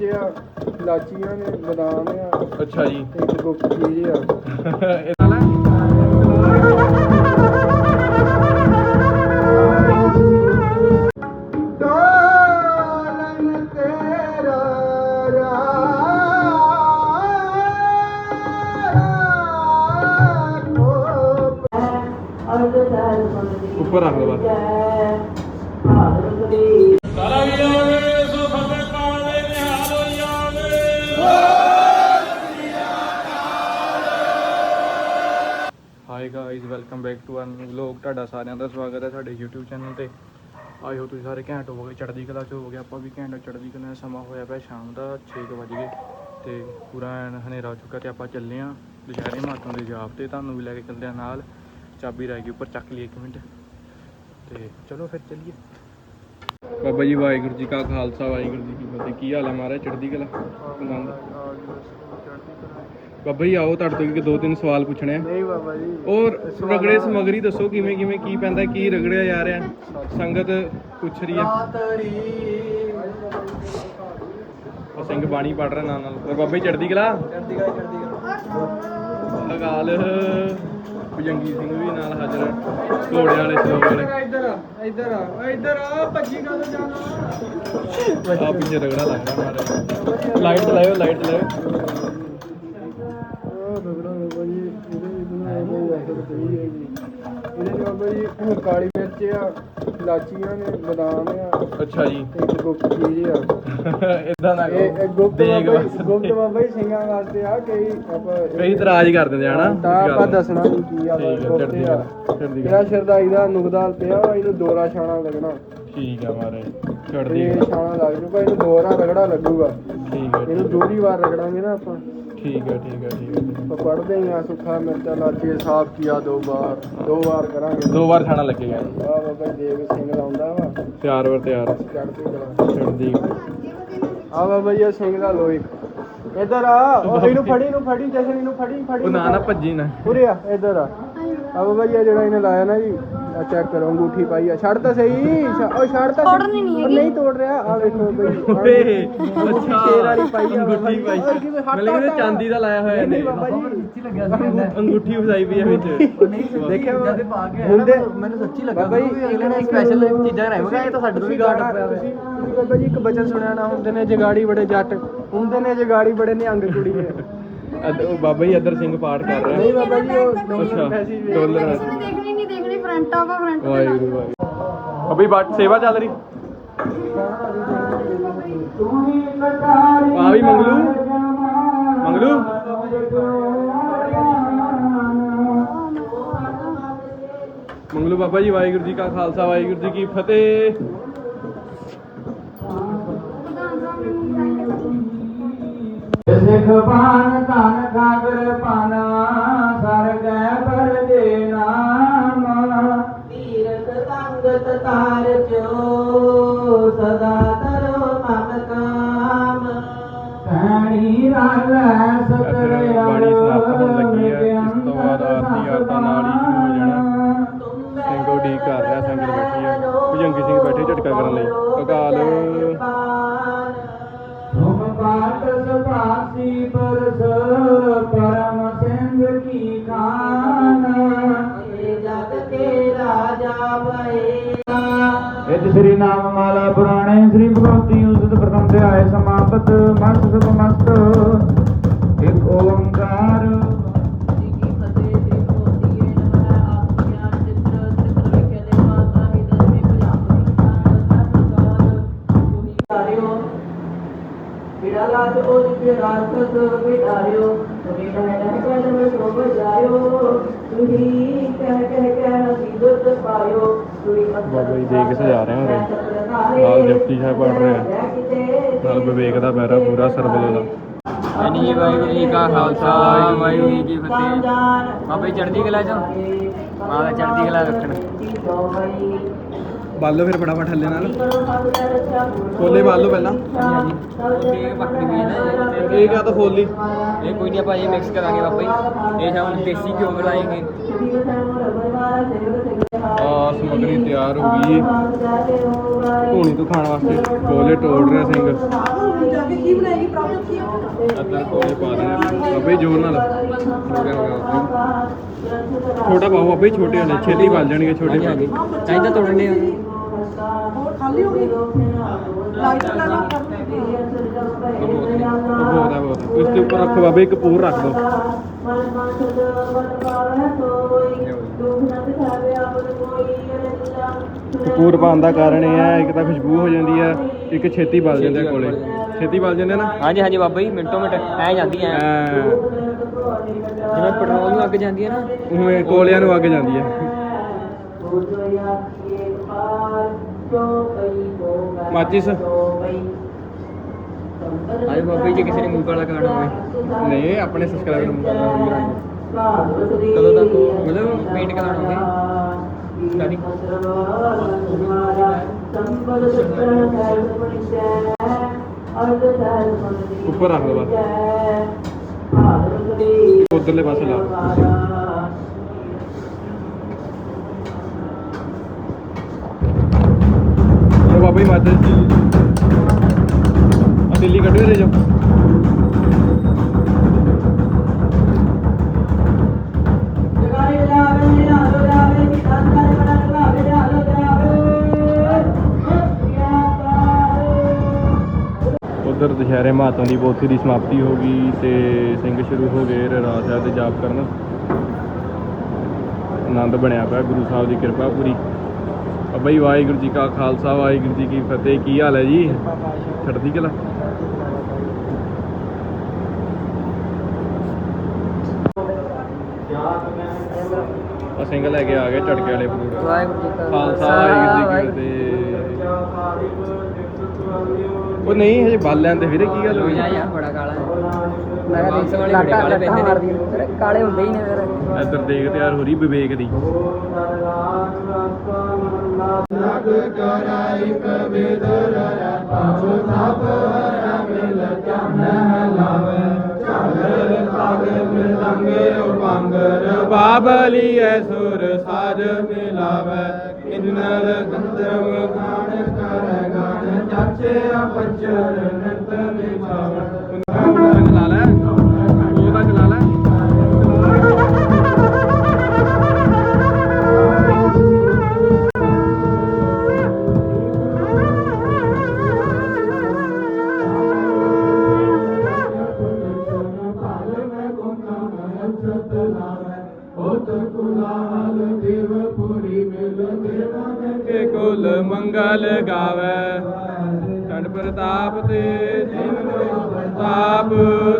ਮਿਰਚ ਆ ਲਾਚੀਆਂ ਨੇ ਬਦਾਮ ਆ ਅੱਛਾ ਜੀ। ਤੇ ਇੱਕ ਗੁਪਤ ਚੀਜ਼ ਆ। Hi welcome back to an vlog ਤੁਹਾਡਾ ਸਾਰਿਆਂ ਦਾ ਸਵਾਗਤ ਹੈ ਸਾਡੇ YouTube ਚੈਨਲ ਤੇ। ਆਈ ਹੋ ਤੁਸੀਂ ਸਾਰੇ ਘੈਂਟ ਹੋਵੋਗੇ, ਚੜ੍ਹਦੀ ਕਲਾ ਚ ਹੋਵੋਗੇ। ਆਪਾਂ ਵੀ ਘੈਂਟ ਚੜ੍ਹਦੀ ਕਲਾ ਸਮਾਂ ਹੋਇਆ ਪਿਆ ਸ਼ਾਮ ਦਾ 6 ਵਜ ਤੇ ਪੂਰਾ ਐਨ ਹਨੇਰਾ ਹੋ ਚੁੱਕਾ ਤੇ ਆਪਾਂ ਚੱਲੇ ਆਂ ਦੁਸ਼ਹਿਰੇ ਮਾਤੋਂ ਦੇ ਜਾਪ ਤੇ। ਤੁਹਾਨੂੰ ਵੀ ਲੈ ਕੇ ਚੱਲਦੇ ਆਂ ਨਾਲ। ਚਾਬੀ ਰਹਿ ਗਈ, ਉੱਪਰ ਚੱਕ ਲਈ ਇੱਕ ਮਿੰਟ। ਤੇ ਚਲੋ ਫਿਰ ਚੱਲੀਏ। ਬਾਬਾ ਜੀ, ਵਾਹਿਗੁਰੂ ਜੀ ਕਾ ਖਾਲਸਾ, ਵਾਹਿਗੁਰੂ ਜੀ ਕੀ ਫਤਿਹ। ਕੀ ਹਾਲ ਹੈ ਮਹਾਰਾਜ, ਚੜ੍ਹਦੀ ਕਲਾ? ਆਨੰਦ ਬਾਬਾ ਜੀ ਆਓ ਤੁਹਾਡੇ ਤੋਂ ਇੱਕ ਦੋ ਤਿੰਨ ਸਵਾਲ ਪੁੱਛਣੇ ਆ। ਨਹੀਂ ਬਾਬਾ ਜੀ ਔਰ ਰਗੜੇ ਸਮਗਰੀ ਦੱਸੋ ਕਿਵੇਂ ਕਿਵੇਂ ਕੀ ਪੈਂਦਾ ਕੀ ਰਗੜਿਆ ਜਾ ਰਿਹਾ? ਸੰਗਤ ਪੁੱਛ ਰਹੀ ਉਹ ਸਿੰਘ ਬਾਣੀ ਪੜ ਰਿਹਾ ਨਾਲ ਨਾਲ। ਔਰ ਬਾਬਾ ਜੀ ਚੜ੍ਹਦੀ ਕਲਾ? ਚੜਦੀ ਗਾ ਚੜਦੀ ਅਕਾਲ ਭੁਜੰਗੀ ਸਿੰਘ ਵੀ ਨਾਲ ਹਾਜ਼ਰ ਹੈ ਘੋੜੇ ਵਾਲੇ ਸਲੋਕ ਵਾਲੇ। ਇੱਧਰ ਆ ਇੱਧਰ ਆ ਇੱਧਰ ਆ ਭੱਜੀ ਕਾ ਜਾਣਾ। ਆ ਪਿੱਛੇ ਰਗੜਾ ਲੱਗ ਰਿਹਾ ਮਾਰੇ ਲਾਈਟ ਲਾਇਓ ਲਾਈਟ ਲਾਇਓ ਉਹ ਬਗੜਾ ਬਾਬਾ ਜੀ ਇਹਦੇ ਵੀ ਬਣਾਏ ਹੋਏ ਇਹਦੇ ਚ ਬਾਬਾ ਜੀ ਕਾਲੀ ਮਿਰਚ ਆ ਲਾਚੀਆਂ ਨੇ ਬਦਾਮ ਆ ਅੱਛਾ ਜੀ। ਤੇ ਇੱਕ ਗੁਪਤ ਚੀਜ਼ ਆ। ਇਦਾਂ ਨਾ ਇਹ ਇਹ ਗੁਪਤ ਦੇਖ ਬਾਬਾ ਜੀ ਬਸ। ਗੁਪਤ ਬਾਬਾ ਜੀ ਸਿੰਘਾਂ ਵਾਸਤੇ ਆ ਕਈ ਆਪਾਂ ਕਈ ਇਤਰਾਜ਼ ਕਰ ਦਿੰਦੇ ਆ ਹਨਾ? ਤਾਂ ਇਸ ਗੱਲ ਆਪਾਂ ਨੂੰ। ਦੱਸਣਾ ਨਹੀਂ ਕੀ ਆ ਠੀਕ ਹੈ, ਗੁਪਤ ਚੜ੍ਹਦੀ ਆ ਕਲਾ, ਚੜ੍ਹਦੀ ਜਿਹੜਾ ਕਲਾ। ਸ਼ਰਦਾਈ ਦਾ ਨੁਕਦਾਲ ਪਿਆ ਵਾ ਇਹਨੂੰ ਦੋਰਾ ਛਾਣਾ ਲੱਗਣਾ। ਠੀਕ ਆ ਮਾਰੇ ਤੇ ਇਹ। ਛਾਣਾ ਲੱਗ ਜੂਗਾ ਇਹਨੂੰ ਦੋਰਾ ਰਗੜਾ ਲੱਗੂਗਾ। ਠੀਕ ਹੈ ਇਹਨੂੰ ਦੂਰੀ ਵਾਰ ਰਗੜਾਂਗੇ ਨਾ ਆਪਾਂ। ਠੀਕ ਹੈ ਠੀਕ ਹੈ ਠੀਕ ਹੈ ਆਪਾਂ ਪੜਦੇ ਹੀ ਆ ਸੁੱਖਾ ਮਿਰਚਾ ਲਾਚੀ ਸਾਫ਼ ਕੀਆ ਦੋ ਵਾਰ ਦੋ ਵਾਰ ਕਰਾਂਗੇ। ਦੋ ਵਾਰ ਖਾਣਾ ਲੱਗੇਗਾ। ਆ ਬਾਬਾ ਦੇਵ ਸਿੰਘ ਲਾਉਂਦਾ ਵਾ। ਤਿਆਰ ਵਰ ਤਿਆਰ। ਚੜ੍ਹਦੀ ਕਲਾ। ਚੜ੍ਹਦੀ ਆ ਬਾਬਾ ਜੀ ਇਹ ਸਿੰਘ ਦਾ ਲੋਈ ਇੱਧਰ ਆ ਉਹ ਇਹਨੂੰ ਫੜੀ ਨੂੰ ਫੜੀ ਜਸ਼ਨ ਇਹਨੂੰ ਫੜੀ ਫੜੀ। ਉਹ ਨਾ ਨਾ ਭੱਜੀ ਨਾ। ਉਰੇ ਆ ਇੱਧਰ ਆ। ਬਾਬਾ ਜੀ ਆਹ ਜਿਹੜਾ ਇਹਨੇ ਲਾਇਆ ਨਾ ਜੀ ਆ ਚੈੱਕ ਕਰੋ ਅੰਗੂਠੀ ਪਾਈ ਆ। ਛੱਡ ਤਾਂ ਸਹੀ ਛ- ਉਹ ਛੱਡ ਤਾਂ ਤੋੜਨੀ ਨਹੀਂ ਉਹ ਨਹੀਂ ਤੋੜ ਰਿਹਾ ਆ ਵੇਖੋ ਬਈ। ਓਏ ਅੰਗੂਠੀ ਅੱਛਾ। ਸ਼ੇਰ ਵਾਲੀ ਪਾਈ ਆ ਅੰਗੂਠੀ ਪਾਈ। ਔਰ ਕਿਵੇਂ ਹੱਟ ਮੈਨੂੰ ਹੱਟ ਚਾਂਦੀ ਦਾ ਲਾਇਆ ਹੋਇਆ ਨਹੀਂ ਇਹਨੇ। ਬਾਬਾ ਜੀ। ਅੰਗੂਠੀ ਫਸਾਈ ਪਈ ਹੈ ਵਿੱਚ। ਦੇਖਿਆ ਹੁੰਦੇ ਮੈਨੂੰ ਸੱਚੀ ਲੱਗਾ ਬਾਬਾ ਜੀ ਅਗਲੇ ਨੇ ਸਪੈਸ਼ਲ ਚੀਜ਼ਾਂ ਰਹਿਵਾਂਗਾ ਇਹ ਤਾਂ ਸਾਡੇ ਤੋਂ ਵੀ ਗਾਟ ਪਿਆ ਤੁਸੀਂ ਤੁਸੀਂ ਬਾਬਾ ਜੀ ਇੱਕ ਬਚਨ ਸੁਣਿਆ ਨਾ ਹੁੰਦੇ ਨੇ ਜਗਾੜੀ ਬੜੇ ਜੱਟ ਹੁੰਦੇ ਨੇ ਜਗਾੜੀ ਬੜੇ ਨਿਹੰਗ ਕੁੜੀਏ। ਅੱਧ- ਉਹ ਬਾਬਾ ਜੀ ਅਦਰ ਸਿੰਘ ਪਾਠ ਕਰ ਨਹੀਂ ਰਿਹਾ ਬਾਬਾ ਜੀ ਉਹ ਡਾਲਰ ਅੱਛਾ ਡਾਲਰ ਕਿਸੇ ਨੇ ਦੇਖਣੀ ਨਹੀਂ ਦੇਖਣੀ ਫਰੰਟ ਆਫ ਆ ਫਰੰਟ ਵਾਹਿਗੁਰੂ ਵਾਹਿਗੁਰੂ। ਅਭੀ ਬਾਟ ਸੇਵਾ ਚੱਲ ਰਹੀ। ਆ ਵੀ ਮੰਗਲੂ। ਮੰਗਲੂ। ਮੰਗਲੂ ਬਾਬਾ ਜੀ ਵਾਹਿਗੁਰੂ ਜੀ ਕਾ ਖਾਲਸਾ ਵਾਹਿਗੁਰੂ ਜੀ ਕੀ ਫਤਿਹ। ਬਾਣ ਧਨ ਖਾਗਰ ਪਾਨਾ ਸਰਗੈ ਪਰ ਦੇ ਨਾਮ। ਤੀਰਥ ਸੰਗਤ ਤਾਰ ਜੋ ਸਦਾ ਤਰੋ ਮਨ ਕਾਮ। ਕਹਿਣੀ ਰਾਗੈ ਸਤਰ ਇੱਧਰ ਬਾਣੀ ਸਮਾਪਤ ਹੋਣ ਲੱਗੀ ਹੈ ਇਸ ਤੋਂ ਬਾਅਦ ਆਰਤੀ ਆਰਤਾ ਨਾਲ ਹੀ ਸ਼ੁਰੂ ਹੋ ਜਾਣਾ। ਸਿੰਘ ਉਡੀਕ ਕਰ ਰਿਹਾ ਸੰਗਤ ਬੈਠੀ ਹੈ। ਭੁਜੰਗੀ ਸਿੰਘ ਬੈਠੇ ਝਟਕਾ ਕਰਨ ਲਈ। ਅਕਾਲ। ਤੁਮ ਬਾਤ ਸੁਭਾਸੀ ਪਰਸ ਪਰਮ ਸਿੰਘ ਕੀ ਖਾਨ ਜਗ ਕੇ ਰਾਜਾ ਭਏ ਇਤ ਸ੍ਰੀ ਨਾਮ ਮਾਲਾ ਪੁਰਾਣੇ ਸ੍ਰੀ ਭਗਵਤੀ ਉਸਤ ਪ੍ਰਥਮ ਤੇ ਆਏ ਸਮਾਪਤ ਮਸਤ ਸੁਖ ਉਹ ਜਿੱਤੇ ਰਾਖਤ ਕਹਿ ਕਹਿ ਕਹਿ ਮੈਂ ਜਾਇਓ ਤੁਸੀਂ ਕਹਿ ਕਹਿ ਕਹਿ ਨਸੀਬਤ ਪਾਇਓ ਬਾਬਾ ਜੀ ਦੇਖ ਸਜਾ ਰਹੇ ਹੋ ਨਾਲ ਜਪਜੀ ਸਾਹਿਬ ਪੜ ਰਹੇ ਆ। ਨਾਲ ਵਿਵੇਕ ਦਾ ਬਹਿਰਾ ਪੂਰਾ ਸਰਬਲੋ ਦਾ। ਜੀ ਵਾਹਿਗੁਰੂ ਜੀ ਕਾ ਖਾਲਸਾ, ਵਾਹਿਗੁਰੂ ਜੀ ਕੀ ਫਤਿਹ। ਬਾਬੇ ਚੜ੍ਹਦੀ ਕਲਾ ਚੋਂ? ਮਾਂ ਚੜ੍ਹਦੀ ਕਲਾ ਰੱਖਣ। ਬਾਲੋ ਫਿਰ ਫਟਾਫਟ ਹੱਲੇ ਨਾਲ। ਕੋਲੇ ਬਾਲੋ ਪਹਿਲਾਂ। ਇਹ ਬੱਕਰੀ ਵੀ ਹੈ ਨਾ ਇਹ ਕਾ ਤਾਂ ਖੋਲੀ ਇਹ ਕੋਈ ਨਹੀਂ ਆਪਾਂ ਇਹ ਮਿਕਸ ਕਰਾਂਗੇ ਬਾਬਾ ਜੀ। ਇਹ ਸ਼ਾਮ ਨੂੰ ਦੇਸੀ ਘਿਓ ਬਣਾਏਗੇ। ਆ ਸਮਗਰੀ ਤਿਆਰ ਹੋ ਗਈ ਧੂਣੀ ਤੋਂ ਖਾਣ ਵਾਸਤੇ। ਕੋਲੇ ਤੋੜ ਰਿਹਾ ਸਿੰਘ। ਕੀ ਬਣਾਏਗੀ ਪ੍ਰੋਬਲਮ ਕੀ ਅੱਧਰ ਕੋਲੇ ਪਾ ਦੇਣੇ ਬਾਬੇ ਜੋਰ ਨਾਲ। ਛੋਟਾ ਪਾਓ ਬਾਬੇ ਛੋਟੇ ਹੋਣੇ ਛੇਤੀ ਬਣ ਜਾਣਗੇ ਛੋਟੇ ਤਾਂ ਤਾਂ ਤੋੜਨੇ ਆ। ਖਾਲੀ ਹੋ ਗਈ ਲਾਈਟ ਲੈ ਲਓ ਉਹ ਬਹੁਤ ਹੈ। ਉਹ ਬਹੁਤ ਹੈ ਬਹੁਤ ਹੈ। ਇਸ ਦੇ ਉੱਪਰ ਰੱਖੋ ਬਾਬੇ ਇੱਕ ਪੂਰ ਰੱਖ ਦਿਓ ਕਪੂਰ ਪਾਉਣ ਦਾ ਕਾਰਨ ਇਹ ਹੈ ਇੱਕ ਤਾਂ ਖੁਸ਼ਬੂ ਹੋ ਜਾਂਦੀ ਹੈ ਇੱਕ ਛੇਤੀ ਬਲ ਜਾਂਦੇ ਆ ਕੋਲੇ। ਛੇਤੀ ਬਲ ਜਾਂਦੇ ਆ ਨਾ? ਹਾਂਜੀ ਹਾਂਜੀ ਬਾਬਾ ਜੀ ਮਿੰਟੋ ਮਿੰਟ ਐ ਜਾਂਦੀ ਐ। ਐਂ ਜਿਵੇਂ ਪੈਟਰੋਲ ਨੂੰ ਅੱਗ ਜਾਂਦੀ ਹੈ ਨਾ। ਉਵੇਂ ਕੋਲਿਆਂ ਨੂੰ ਅੱਗ ਜਾਂਦੀ ਹੈ। ਮਾਚਿਸ ਆਏ ਬਾਬਾ ਜੀ ਜੇ ਕਿਸੇ ਨੇ ਮੂੰਹ ਕਾਲਾ ਖਾਣਾ ਹੋਵੇ। ਨਹੀਂ ਆਪਣੇ ਸਬਸਕ੍ਰਾਈਬਰ ਨੂੰ ਕਰਨਾ ਕਦੋਂ ਤੱਕ ਮਤਲਬ ਪੇਂਟ ਕਰਾਉਣਾ ਹੋਵੇ? ਕਦੀ ਉੱਪਰ ਰੱਖ ਦਿਓ ਬਸ। ਉਧਰਲੇ ਪਾਸੇ ਲਾ ਦਿਓ ਉਹ ਆ ਦਿੱਲੀ ਕੱਢੋ ਇਹਦੇ ਚੋਂ। ਉਧਰ ਦੁਸ਼ਹਿਰੇ ਮਾਤਾ ਦੀ ਪੋਥੀ ਦੀ ਸਮਾਪਤੀ ਹੋ ਗਈ ਤੇ ਸਿੰਘ ਸ਼ੁਰੂ ਹੋ ਗਏ ਰਾਜ ਸਾਹਿਬ ਦੇ ਜਾਪ ਕਰਨ। ਆਨੰਦ ਬਣਿਆ ਪਿਆ ਗੁਰੂ ਸਾਹਿਬ ਦੀ ਕਿਰਪਾ ਪੂਰੀ। ਜੀ ਵਾਹਿਗੁਰੂ ਜੀ ਕਾ ਖਾਲਸਾ ਵਾਹਿਗੁਰੂ ਜੀ ਕੀ ਫਤਿਹ। ਕੀ ਹਾਲ ਹੈ ਜੀ? ਛੱਡਦੀ ਕਲਾ ਆ ਸਿੰਘ ਲੈ ਕੇ ਆ ਗਏ ਝਟਕੇ ਵਾਲੇ ਫਰੂਟ ਵਾਹਿਗੁਰੂ ਜੀ ਕਾ ਖਾਲਸਾ ਵਾਹਿਗੁਰੂ ਜੀ ਕੀ ਫਤਿਹ। ਉਹ ਨਹੀਂ ਹਜੇ ਬੱਲ ਲੈਂਦੇ ਵੀਰੇ ਕੀ ਗੱਲ ਹੋਈ? ਬੜਾ ਕਾਲਾ ਹੈ। ਮੈਂ ਕਿਹਾ ਦੇਖ ਵਾਲੇ ਬੜੇ ਕਾਲੇ ਹੁੰਦੇ ਹੀ ਨੇ ਫਿਰ। ਇੱਧਰ ਦੇਖ ਤਿਆਰ ਹੋ ਰਹੀ ਵਿਵੇਕ ਦੀ। ਬਾਬਲੀ ਐ ਸੁਰ ਸਾਜ ਮਿਲਾਵੇ। ਕਿੰਨਰ ਗੰਧਰਵ ਗਾਣ ਕਰ ਗਾਣ। ਚਾਚੇ ਪੰਚਰ ਨਟ ਨਿਭਾਵੇ। ਚਲਾ ਗਾਵੇ ਚੰਡ ਪ੍ਰਤਾਪ ਤੇ ਦੀਨ ਲੋਕ ਪ੍ਰਤਾਪ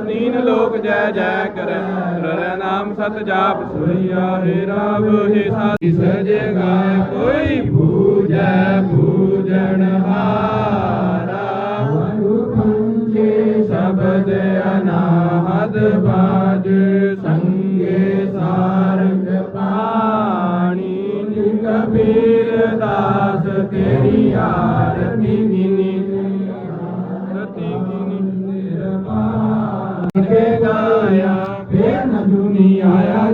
ਦੀਨ ਲੋਕ ਜੈ ਜੈ ਕਰੈ। ਰਰ ਨਾਮ ਸਤ ਜਾਪ ਸੁਈਆ ਹੈ ਰਾਵ ਹੈ ਸਾਧੀ। ਸਜੇ ਗਾਏ ਕੋਈ ਪੂਜੈ ਪੂਜਣ ਹਾਰਾ। ਪੰਜੇ ਸ਼ਬਦ ਅਨਾਹਦ ਬਾਜ। ਤੇਰੀ ਆਰਤੀ ਗਿਨੀ ਆਰਤੀ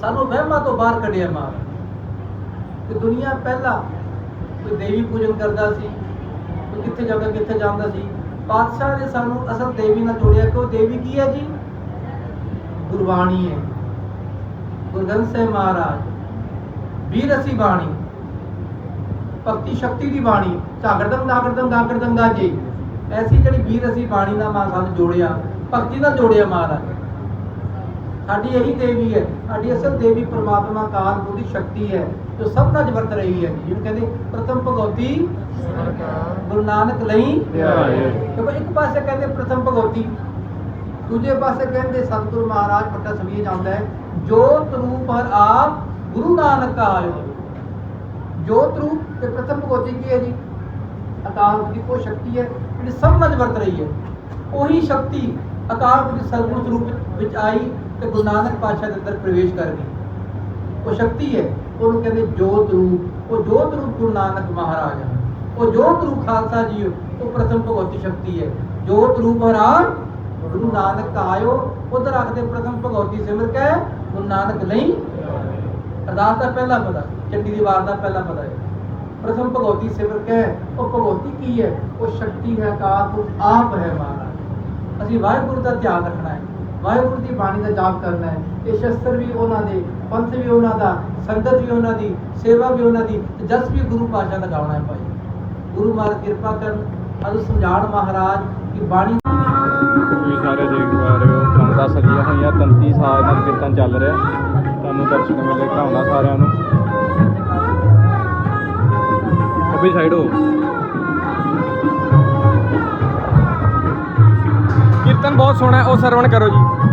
ਸਾਨੂੰ ਮਹਿਮਾ ਤੋਂ ਬਾਹਰ ਕੱਢਿਆ ਮਾਰ ਕਿ ਦੁਨੀਆ ਪਹਿਲਾਂ ਕੋਈ ਦੇਵੀ ਪੂਜਨ ਕਰਦਾ ਸੀ ਕਿੱਥੇ ਜਾਂਦਾ ਕਿੱਥੇ ਜਾਂਦਾ ਸੀ। ਪਾਤਸ਼ਾਹ ਨੇ ਸਾਨੂੰ ਅਸਲ ਦੇਵੀ ਨਾਲ ਜੋੜਿਆ ਕਿ ਉਹ ਦੇਵੀ ਕੀ ਹੈ ਜੀ? ਗੁਰਬਾਣੀ ਹੈ। ਗੁਰੂ ਗ੍ਰੰਥ ਸਾਹਿਬ ਮਹਾਰਾਜ, ਵੀਰ ਅਸੀਂ ਬਾਣੀ, ਭਗਤੀ ਸ਼ਕਤੀ ਦੀ ਬਾਣੀ, ਝਾਗੜਦਮ, ਦਾਗੜਦਮ ਦਾਗੜਦਮ ਜੀ ਐਸੀ ਜਿਹੜੀ ਵੀਰ ਅਸੀਂ ਬਾਣੀ ਨਾਲ ਮਾਂ ਸਾਨੂੰ ਜੋੜਿਆ, ਭਗਤੀ ਨਾਲ ਜੋੜਿਆ ਮਹਾਰਾਜ। ਸਾਡੀ ਇਹੀ ਦੇਵੀ ਹੈ ਸਾਡੀ ਅਸਲ ਦੇਵੀ ਪ੍ਰਮਾਤਮਾ ਕਾਲ ਬੁੱਧੀ ਸ਼ਕਤੀ ਹੈ ਜੋ ਸਭ ਨਾਲ ਵਰਤ ਰਹੀ ਹੈ। ਜਿਹਨੂੰ ਕਹਿੰਦੇ ਪ੍ਰਥਮ ਭਗਵਤੀ ਗੁਰੂ ਨਾਨਕ ਲਈ। ਦੇਖੋ ਇੱਕ ਪਾਸੇ ਕਹਿੰਦੇ ਪ੍ਰਥਮ ਭਗਵਤੀ ਦੂਜੇ ਪਾਸੇ ਕਹਿੰਦੇ ਸਤਿਗੁਰੂ ਮਹਾਰਾਜ ਪੱਟਾ ਸਮਝੇ ਜਾਂਦਾ ਹੈ ਜੋਤ ਰੂਪ ਹਰ ਆਪ ਗੁਰੂ ਨਾਨਕ ਆਇਓ। ਜੋਤ ਰੂਪ ਤੇ ਪ੍ਰਥਮ ਭਗਵਤੀ ਕੀ ਹੈ ਜੀ? ਅਕਾਲ ਦੀ ਕੋਈ ਸ਼ਕਤੀ ਹੈ ਜਿਹੜੀ ਸਭ ਨਾਲ ਵਰਤ ਰਹੀ ਹੈ। ਉਹੀ ਸ਼ਕਤੀ ਅਕਾਲ ਦੇ ਸਰਗੁਣ ਸਰੂਪ ਵਿੱਚ ਆਈ ਤੇ ਗੁਰੂ ਨਾਨਕ ਪਾਤਸ਼ਾਹ ਦੇ ਅੰਦਰ ਪ੍ਰਵੇਸ਼ ਕਰ ਗਈ ਉਹ ਸ਼ਕਤੀ ਹੈ। ਉਹਨੂੰ ਕਹਿੰਦੇ ਜੋਤ ਰੂਪ। ਉਹ ਜੋਤ ਰੂਪ ਗੁਰੂ ਨਾਨਕ ਮਹਾਰਾਜ ਹੈ ਉਹ ਜੋਤ ਰੂਪ ਖਾਲਸਾ ਜੀ ਉਹ ਪ੍ਰਥਮ ਭਗਵਤੀ ਸ਼ਕਤੀ ਹੈ। ਜੋਤ ਰੂਪ ਮਹਾਰਾਜ ਗੁਰੂ ਨਾਨਕ ਆਇਓ। ਉਧਰ ਆਖਦੇ ਪ੍ਰਥਮ ਭਗਵਤੀ ਸਿਮਰ ਕੇ, ਗੁਰੂ ਨਾਨਕ ਲਈ ਅਰਦਾਸ ਦਾ ਪਹਿਲਾ ਪਤਾ, ਚੰਡੀ ਦੀ ਵਾਰ ਦਾ ਪਹਿਲਾ ਪਤਾ ਹੈ। ਪ੍ਰਥਮ ਭਗਵਤੀ ਸਿਮਰ ਕੇ, ਉਹ ਭਗਵਤੀ ਕੀ ਹੈ? ਉਹ ਸ਼ਕਤੀ ਹੈ ਅਕਾਲ ਪੁਰਖ ਆਪ ਹੈ ਮਹਾਰਾਜ। ਅਸੀਂ ਵਾਹਿਗੁਰੂ ਦਾ ਧਿਆਨ ਰੱਖਣਾ ਹੈ। ਵਾਹਿਗੁਰੂ ਦੀ ਬਾਣੀ ਦਾ ਜਾਪ ਕਰਨਾ ਹੈ। ਇਹ ਸ਼ਸਤਰ ਵੀ ਉਹਨਾਂ ਦੇ, ਪੰਥ ਵੀ ਉਹਨਾਂ ਦਾ, ਸੰਗਤ ਵੀ ਉਹਨਾਂ ਦੀ, ਸੇਵਾ ਵੀ ਉਹਨਾਂ ਦੀ ਜਸ ਵੀ ਗੁਰੂ ਪਾਤਸ਼ਾਹ ਦਾ ਗਾਉਣਾ ਹੈ ਭਾਈ। ਗੁਰੂ ਮਹਾਰਾਜ ਕਿਰਪਾ ਕਰਨ ਅਜੂ ਸਮਝਾਣ ਮਹਾਰਾਜ ਕਿ ਬਾਣੀ ਤੁਸੀਂ ਸਾਰੇ ਦੇਖ ਪਾ ਰਹੇ ਹੋ, ਸੰਗਤਾਂ ਸਜੀਆਂ ਹੋਈਆਂ, ਤੰਤੀ ਸਾਜ ਨਾਲ ਕੀਰਤਨ ਚੱਲ ਰਿਹਾ। ਤੁਹਾਨੂੰ ਦਰਸ਼ਨ ਮੇਲੇ ਘਾਉਣਾ ਸਾਰਿਆਂ ਨੂੰ। ਖੱਬੀ ਸਾਈਡ ਹੋ। ਕੀਰਤਨ ਬਹੁਤ ਸੋਹਣਾ ਹੈ ਉਹ ਸਰਵਣ ਕਰੋ ਜੀ।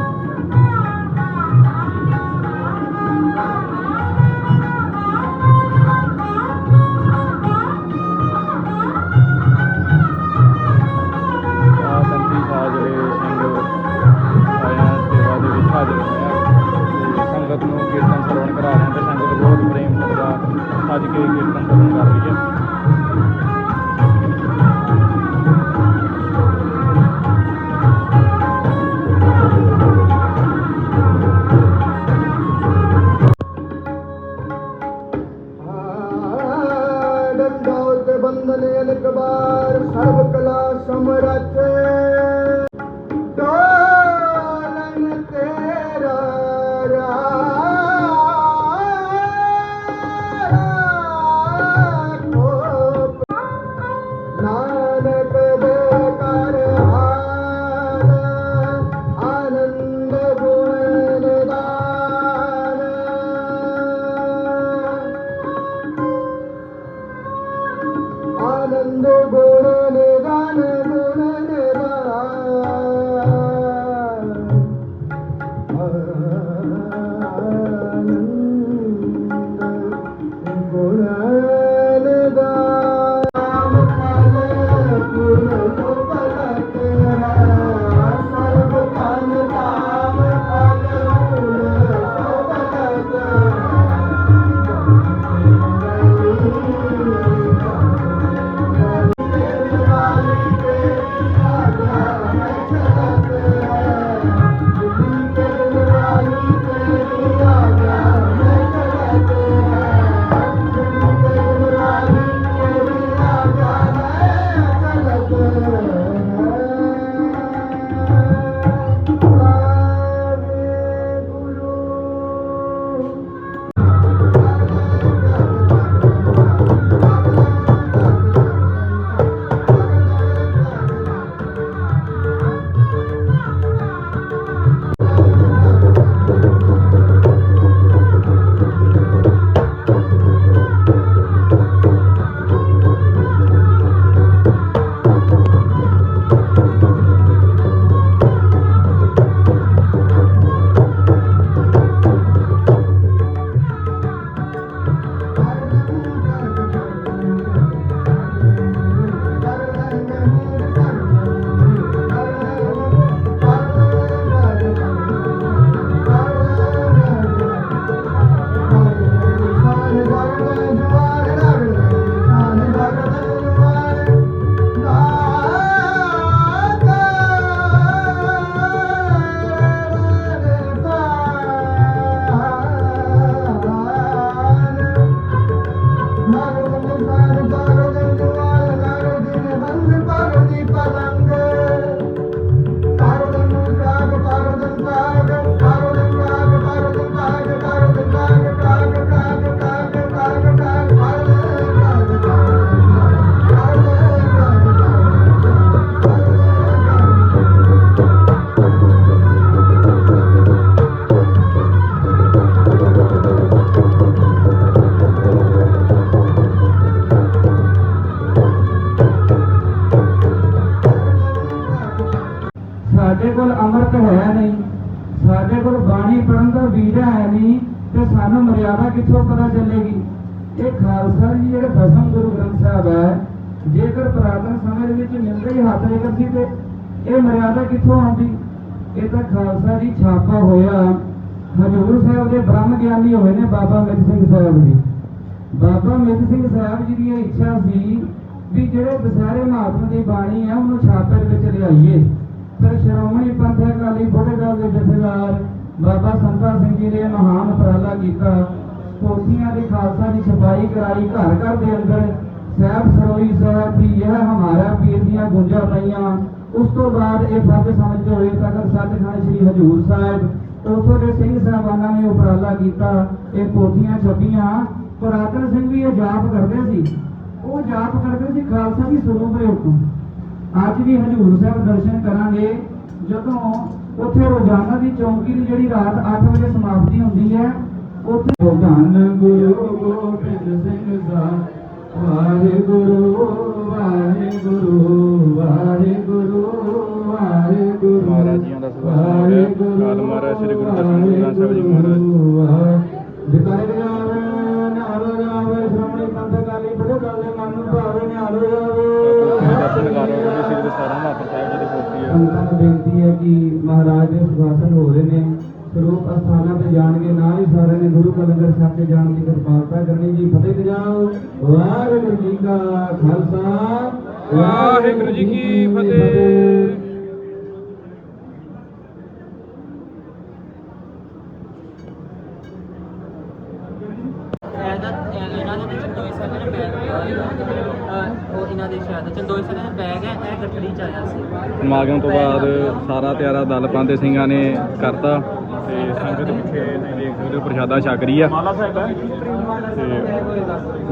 Bye. ਨਹੀਂ ਸਾਨੂੰ ਮਰਿਆਦਾ ਕਿੱਥੋਂ ਪਤਾ ਚੱਲੇਗੀ? ਇਹ ਖਾਲਸਾ ਜੀ ਜਿਹੜੇ ਦਸਮ ਗੁਰੂ ਗ੍ਰੰਥ ਸਾਹਿਬ ਹੈ, ਜੇਕਰ ਪੁਰਾਤਨ ਸਮੇਂ ਦੇ ਵਿੱਚ ਮਿਲਦੇ ਹੀ ਹੱਥ ਰੇਖਰ ਸੀ ਤੇ ਇਹ ਮਰਿਆਦਾ ਕਿੱਥੋਂ ਆਉਂਦੀ? ਇਹ ਤਾਂ ਖਾਲਸਾ ਜੀ ਛਾਪਾ ਹੋਇਆ। ਹਜੂਰ ਸਾਹਿਬ ਦੇ ਬ੍ਰਹਮ ਗਿਆਨੀ ਹੋਏ ਨੇ ਬਾਬਾ ਮਿੱਤ ਸਿੰਘ ਸਾਹਿਬ ਜੀ। ਬਾਬਾ ਮਿੱਤ ਸਿੰਘ ਸਾਹਿਬ ਜੀ ਦੀ ਇਹ ਇੱਛਾ ਸੀ ਵੀ ਜਿਹੜੇ ਦਸਹਿਰੇ ਮਹਾਤਮਾ ਦੀ ਬਾਣੀ ਹੈ, ਉਹਨੂੰ ਛਾਪੇ ਦੇ ਵਿੱਚ ਲਿਆਈਏ। ਫਿਰ ਸ਼੍ਰੋਮਣੀ ਪੰਥ ਅਕਾਲੀ ਬੁੱਢੇ ਦਲ ਦੇ ਜਥੇਦਾਰ ਬਾਬਾ ਸੰਤਾ ਸਿੰਘ ਜੀ ਨੇ ਮਹਾਨ ਉਪਰਾਲਾ ਕੀਤਾ। ਪੋਥੀਆਂ ਦੀ ਖਾਲਸਾ ਦੀ ਛਪਾਈ ਕਰਾਈ ਘਰ ਘਰ ਦੇ ਅੰਦਰ। ਸਾਹਿਬ ਸਰੋਈ ਸਾਹਿਬ ਦੀ ਇਹ ਹਮਾਰਾ ਪੀਰ ਦੀਆਂ ਗੁੰਜਾਂ ਪਈਆਂ ਉਸ ਤੋਂ ਬਾਅਦ ਇਹ ਫਰਜ਼ ਸਮਝ ਹੋਏ ਤੱਕ ਸੱਚਖੰਡ ਸ੍ਰੀ ਹਜੂਰ ਸਾਹਿਬ, ਉਥੋਂ ਦੇ ਸਿੰਘ ਸਾਹਿਬਾਨਾਂ ਨੇ ਉਪਰਾਲਾ ਕੀਤਾ। ਇਹ ਪੋਥੀਆਂ ਛਪੀਆਂ। ਪੁਰਾਤਨ ਸਿੰਘ ਵੀ ਇਹ ਜਾਪ ਕਰਦੇ ਸੀ। ਉਹ ਜਾਪ ਕਰਦੇ ਸੀ ਖਾਲਸਾ ਦੀ ਸਰੂਪ ਦੇ ਉੱਤੋਂ ਅੱਜ ਵੀ ਹਜੂਰ ਸਾਹਿਬ ਦਰਸ਼ਨ ਕਰਾਂਗੇ। ਜਦੋਂ ਉੱਥੇ ਰੋਜ਼ਾਨਾ ਦੀ ਚੌਂਕੀ ਦੀ ਜਿਹੜੀ ਰਾਤ 8 ਵਜੇ ਸਮਾਪਤੀ ਹੁੰਦੀ ਹੈ ਉੱਥੇ ਧੰਨ ਗੁਰੂ ਗੋਬਿੰਦ ਸਿੰਘ ਸਾਹਿਬ ਵਾਹਿਗੁਰੂ ਵਾਹਿਗੁਰੂ ਵਾਹਿਗੁਰੂ ਵਾਹਿਗੁਰੂ ਮਹਾਰਾਜ ਜੀਆਂ ਦਾ ਸੁਭਾਅ ਹੋ। ਕਾਲ ਮਹਾਰਾਜ ਸ੍ਰੀ ਗੁਰੂ ਦਸਵੇਂ ਗੁਰੂ ਗ੍ਰੰਥ ਸਾਹਿਬ ਜੀ ਮਹਾਰਾਜ। ਜਕਾਰੇ ਜਾਵੇ ਅਸਥਾਨਾਂ ਤੇ ਜਾਣਗੇ ਨਾਲ ਹੀ ਸਾਰਿਆਂ ਨੇ ਗੁਰੂ ਕਾ ਲੰਗਰ ਛਕ ਕੇ ਜਾਣ ਦੀ ਕਿਰਪਾਲਤਾ ਕਰਨੀ ਜੀ। ਫਤਿਹ ਜਾਓ ਵਾਹਿਗੁਰੂ ਜੀ ਕਾ ਖਾਲਸਾ। ਵਾਹਿਗੁਰੂ ਜੀ ਕੀ ਫਤਿਹ। ਇਹਦਾ ਇਹਨਾਂ ਦੇ ਵਿੱਚ ਚੰਦੋਈ ਸਾਹਿਬ ਨੇ ਬੈਗ ਉਹ ਇਹਨਾਂ ਦੇ ਸ਼ਾਇਦ ਚੰਦੋਈ ਸਾਹਿਬ ਦਾ ਬੈਗ ਹੈ ਇਹ ਗੱਠੜੀ ਚ ਆਇਆ ਸੀ। ਸਮਾਗਮ ਤੋਂ ਬਾਅਦ ਸਾਰਾ ਤਿਆਰਾ ਦਲ ਪਾਂਦੇ ਸਿੰਘਾਂ ਨੇ ਕਰਤਾ। ਸੰਗਤ ਪਿੱਛੇ ਤੁਸੀਂ ਦੇਖ ਸਕਦੇ ਹੋ ਪ੍ਰਸ਼ਾਦਾ ਛਕ ਰਹੀ ਆ। ਮਾਲਾ ਸਾਹਿਬ ਤੇ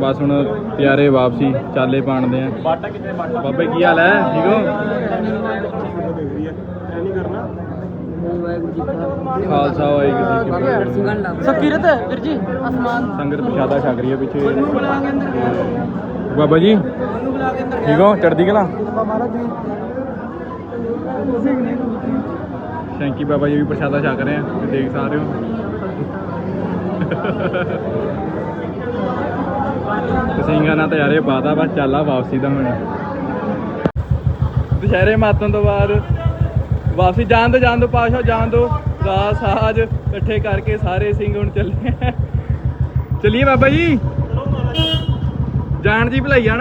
ਬਸ ਹੁਣ ਤਿਆਰੇ ਵਾਪਸੀ ਚਾਲੇ ਪਾਣਦੇ ਆ। ਬਾਟਾ ਕਿੱਥੇ ਬਾਟਾ? ਬਾਬੇ ਕੀ ਹਾਲ ਹੈ? ਠੀਕ ਹੋ? ਖਾਲਸਾ ਵਾਹਿਗੁਰੂ ਜੀ ਕੀ ਸਕਿਰਤ ਵੀਰ ਜੀ? ਅਸਮਾਨ। ਸੰਗਤ ਪ੍ਰਸ਼ਾਦਾ ਛਕ ਰਹੀ ਹੈ ਪਿੱਛੇ। ਬਾਬਾ ਜੀ ਠੀਕ ਹੋ? ਚੜ੍ਹਦੀ ਕਲਾ? ਸ਼ੰਕੀ ਬਾਬਾ ਜੀ ਵੀ ਪ੍ਰਸ਼ਾਦਾ ਛਕ ਰਹੇ ਆ ਤੇ ਦੇਖ ਸਾ ਹੋ। ਸਿੰਘਾਂ ਨਾਲ ਤਾਂ ਯਾਰੇ ਬਾਦਾ ਬਸ ਚਾਲਾ ਵਾਪਸੀ ਦਾ ਹੁਣ। ਦੁਸ਼ਹਿਰੇ ਮਾਤਨ ਤੋਂ ਬਾਅਦ ਵਾਪਸੀ, ਜਾਣ ਦੋ ਜਾਣ ਦੋ, ਪਾਸ਼ਾ ਜਾਣ ਦੋ ਰਾਸ ਸਾਜ ਇਕੱਠੇ ਕਰਕੇ ਸਾਰੇ ਸਿੰਘ ਹੁਣ ਚੱਲੇ ਚੱਲੀਏ ਬਾਬਾ ਜੀ? ਜਾਣ ਦੀ ਭਲਾਈ ਆ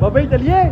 ਬਾਬਾ ਜੀ, ਚਲਿਏ?